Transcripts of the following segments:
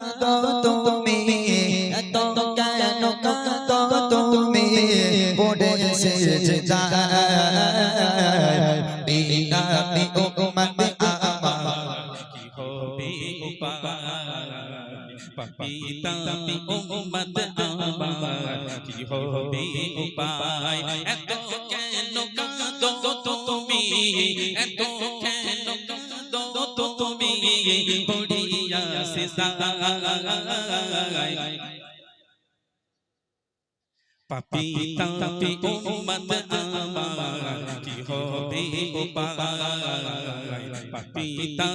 তুমি, এত কেন কত তুমি? পড়ে এসেছে আমি ও মানে আমার, কি হবে পিতা আমি ও মত আমার, কি হবে উপায়? এত কেন পড়িয়া সিজায় পাপিতা উম্মত আমার কি হবে উপায় পাপিতা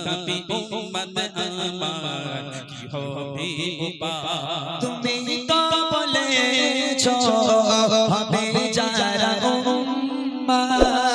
উম্মত আমার কি হবে উপায় তুমি তো বলেছ হবে যারা উম্মাদ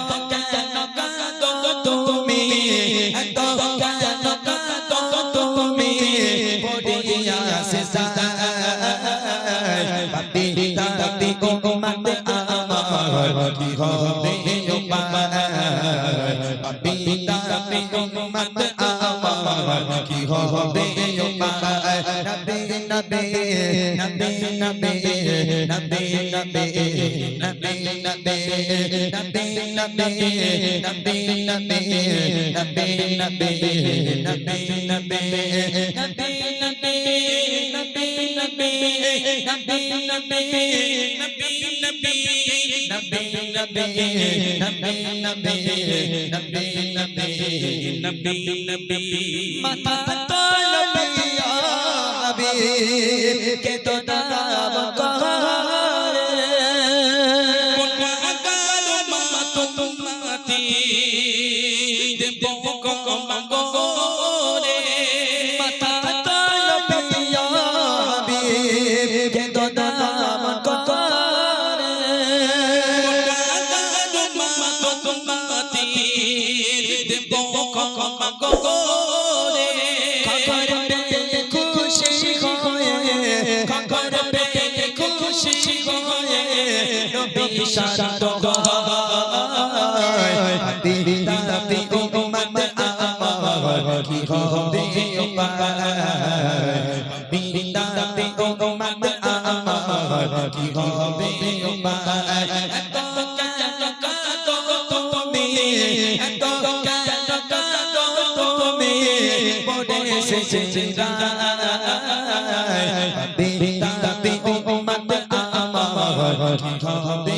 বিদা বিদো মত আমার কি হবে উপায় বিদা বিদো মত আমার কি হবে উপায় নবে নবে নবে নবে নবে নবে নবে নবে নবে নবে নবে নবে নবে নবে নবে নবে নবে নবে নবে নবে নবে নবে নবে নবে নবে নবে নবে নবে নবে নবী মাথা তলবিয়া হাবিব কে তো নাম করে কোন আগাল মা তোমাতি দেব কম গোরে তোমাতি দেব কম গোরে খবর পেয়ে খুশি হয়ে। খবর পেয়ে খুশি হয়ে। নবী শান্ত হয়। দিদা পি উম্মত আমার কি হবে উপায়? দিদা পি উম্মত আমার কি হবে উপায়? জীবনে এসেছে তাতে তাতে উম্মত আমার হবে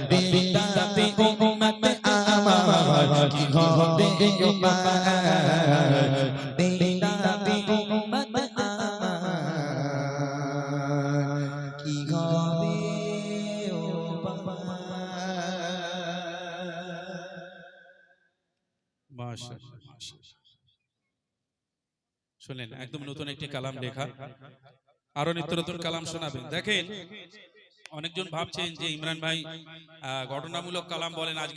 তাতে তাতে উম্মত আমার হবে শুনেন, একদম নতুন একটি কালাম লেখা। আরও নিত্য নতুন কালাম শোনাবেন। দেখেন, অনেকজন ভাবছেন যে ইমরান ভাই ঘটনামূলক কালাম বলেন, আজকে